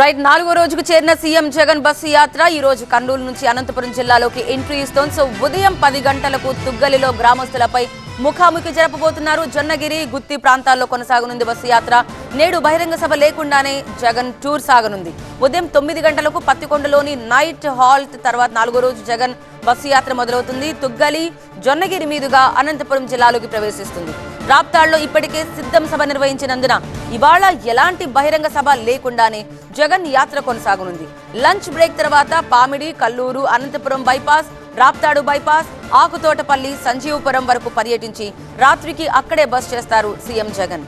Right నాలుగో రోజుకు చేరిన సీఎం జగన్ బస్సు యాత్ర ఈ రోజు కర్నూలు నుంచి అనంతపురం జిల్లాలోకి ఎంట్రీ ఇస్తోంది. సో ఉదయం పది గంటలకు తుగ్గలిలో గ్రామస్తులపై ముఖాముఖి జరపబోతున్నారు. జొన్నగిరి గుత్తి ప్రాంతాల్లో కొనసాగనుంది బస్సు యాత్ర. నేడు బహిరంగ సభ లేకుండానే జగన్ టూర్ సాగనుంది. ఉదయం తొమ్మిది గంటలకు పత్తికొండలోని నైట్ హాల్ట్ తర్వాత నాలుగో రోజు జగన్ బస్సు యాత్ర మొదలవుతుంది. తుగ్గలి జొన్నగిరి మీదుగా అనంతపురం జిల్లాలోకి ప్రవేశిస్తుంది. రాప్తాడ్లో ఇప్పటికే సిద్ధం సభ నిర్వహించినందున ఇవాళ ఎలాంటి బహిరంగ సభ లేకుండానే జగన్ యాత్ర కొనసాగనుంది. లంచ్ బ్రేక్ తర్వాత పామిడి కల్లూరు అనంతపురం బైపాస్ రాప్తాడు బైపాస్ ఆకుతోటపల్లి సంజీవపురం వరకు పర్యటించి రాత్రికి అక్కడే బస్ చేస్తారు సీఎం జగన్.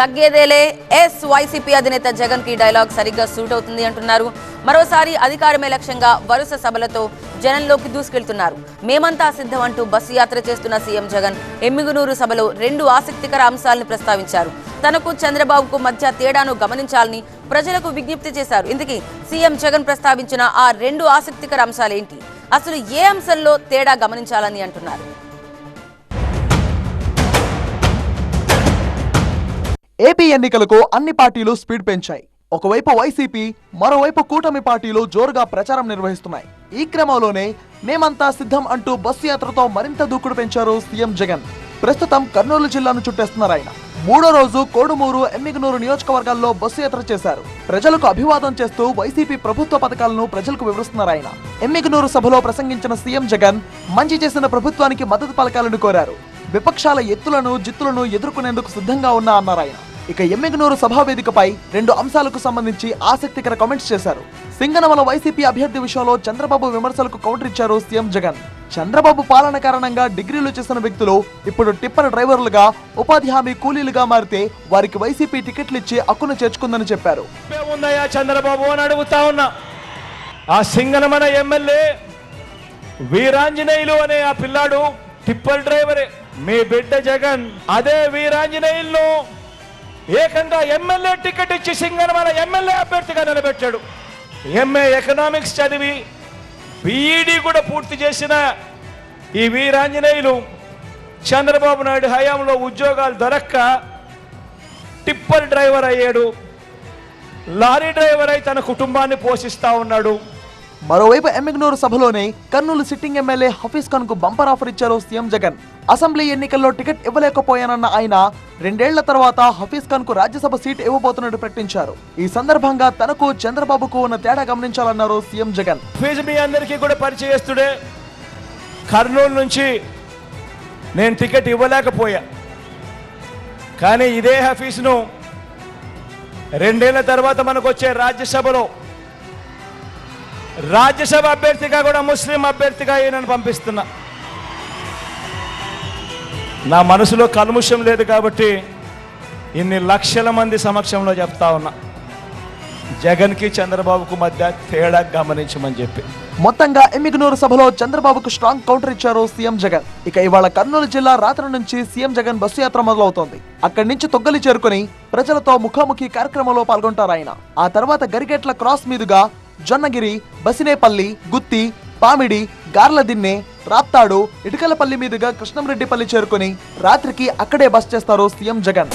తగ్గేదేలే ఎస్ వైసీపీ అధినేత జగన్కి డైలాగ్ సరిగ్గా సూట్ అవుతుంది అంటున్నారు. మరోసారి అధికారమే లక్ష్యంగా వరుస సభలతో జనంలోకి దూసుకెళ్తున్నారు. మేమంతా సిద్ధం అంటూ బస్సు యాత్ర చేస్తున్న సీఎం జగన్ ఎమ్మిగునూరు సభలో రెండు ఆసక్తికర అంశాలను ప్రస్తావించారు. తనకు చంద్రబాబుకు మధ్య తేడాను గమనించాలని ప్రజలకు విజ్ఞప్తి చేశారు. ఇందుకే సీఎం జగన్ ప్రస్తావించిన ఆ రెండు ఆసక్తికర అంశాలేంటి? అసలు ఏ అంశంలో తేడా గమనించాలని అంటున్నారు? ఏపీ ఎన్నికలకు అన్ని పార్టీలు స్పీడ్ పెంచాయి. ఒకవైపు వైసీపీ మరోవైపు కూటమి పార్టీలు జోరుగా ప్రచారం నిర్వహిస్తున్నాయి. ఈ క్రమంలోనే మేమంతా సిద్ధం అంటూ బస్సు యాత్రతో మరింత దూకుడు పెంచారు సీఎం జగన్. ప్రస్తుతం కర్నూలు జిల్లాను చుట్టేస్తున్నారు ఆయన. మూడో రోజు కోడుమూరు ఎమ్మిగనూరు నియోజకవర్గాల్లో బస్సు యాత్ర చేశారు. ప్రజలకు అభివాదం చేస్తూ వైసీపీ ప్రభుత్వ పథకాలను ప్రజలకు వివరిస్తున్నారు ఆయన. ఎమ్మిగనూరు సభలో ప్రసంగించిన సీఎం జగన్ మంచి చేసిన ప్రభుత్వానికి మద్దతు పలకాలను కోరారు. విపక్షాల ఎత్తులను జిత్తులను ఎదుర్కొనేందుకు సిద్ధంగా ఉన్నా అన్నారు ఆయన. ఇక ఎమ్మెగనూరు సభా వేదికపై రెండు అంశాలకు సంబంధించి ఆసక్తికర కామెంట్స్ చేశారు. సింగనమల వైసీపీ అభ్యర్థి విషయంలో చంద్రబాబు విమర్శలకు కౌంటర్ ఇచ్చారు సీఎం జగన్. చంద్రబాబు పాలన కారణంగా డిగ్రీలు చేసిన వ్యక్తులు ఇప్పుడు టిప్పర్ డ్రైవర్లుగా ఉపాధి హామీ కూలీలుగా మారితే వారికి వైసీపీ టికెట్లు ఇచ్చి హక్కును చేర్చుకుందని చెప్పారు. చంద్రబాబు అని అడుగుతా ఉన్నా. ఆ సింగనమన ఎమ్మెల్యే వీరాంజనేయులు అనే ఆ పిల్లాడు టిప్పర్ డ్రైవరే. మీ బిడ్డ జగన్ అదే వీరాంజనేయులను ఏకంగా ఎమ్మెల్యే టికెట్ ఇచ్చి సింగనమల ఎమ్మెల్యే అభ్యర్థిగా నిలబెట్టాడు. ఎంఏ ఎకనామిక్స్ చదివి బీఈడీ కూడా పూర్తి చేసిన ఈ వీరాంజనేయులు చంద్రబాబు నాయుడు హయాంలో ఉద్యోగాలు దొరక్క టిప్పర్ డ్రైవర్ అయ్యాడు. లారీ డ్రైవర్ అయి తన కుటుంబాన్ని పోషిస్తూ ఉన్నాడు. మరోవైపు ఎమ్మిగ్నూరు సభలోనే కర్నూలు సిట్టింగ్ ఎమ్మెల్యే హఫీజ్ ఖాన్కు బంపర్ ఆఫర్ ఇచ్చారు సీఎం జగన్. అసెంబ్లీ ఎన్నికల్లో టికెట్ ఇవ్వలేకపోయానన్న ఆయన రెండేళ్ళ తర్వాత హఫీజ్ ఖాన్కు రాజ్యసభ సీట్ ఇవ్వబోతున్నట్టు ప్రకటించారు. ఈ సందర్భంగా తనకు చంద్రబాబుకు ఉన్న తేడా గమనించాలన్నారు సీఎం జగన్. ఫీజు మీ అందరికీ కూడా పరిచయస్తుడే కర్నూలు నుంచి నేను టికెట్ ఇవ్వలేకపోయా. కానీ ఇదే హఫీజ్ను రెండేళ్ళ తర్వాత మనకు వచ్చే రాజ్యసభలో రాజ్యసభ అభ్యర్థిగా కూడా ముస్లిం అభ్యర్థిగా ఈయనను పంపిస్తున్నా. నా మనసులో కల్ముషం లేదు కాబట్టి ఇన్ని లక్షల మంది సమక్షంలో చెప్తా ఉన్నా. జగన్కి చంద్రబాబుకు మధ్య తేడా గమనించమని చెప్పి. మొత్తంగా ఎమ్మిగనూరు సభలో చంద్రబాబుకు స్ట్రాంగ్ కౌంటర్ ఇచ్చారు సీఎం జగన్. ఇక ఇవాళ కర్నూలు జిల్లా రాత్రి నుంచి సీఎం జగన్ బస్సు యాత్ర మొదలవుతోంది. అక్కడి నుంచి తొగ్గలి చేరుకుని ప్రజలతో ముఖాముఖి కార్యక్రమంలో పాల్గొంటారు ఆయన. ఆ తర్వాత గరిగెట్ల క్రాస్ మీదుగా జొన్నగిరి బసినేపల్లి గుత్తి పామిడి గార్లదిన్నె రాప్తాడు ఇటుకలపల్లి మీదుగా కృష్ణంరెడ్డిపల్లి చేరుకుని రాత్రికి అక్కడే బస్ చేస్తారు సీఎం జగన్.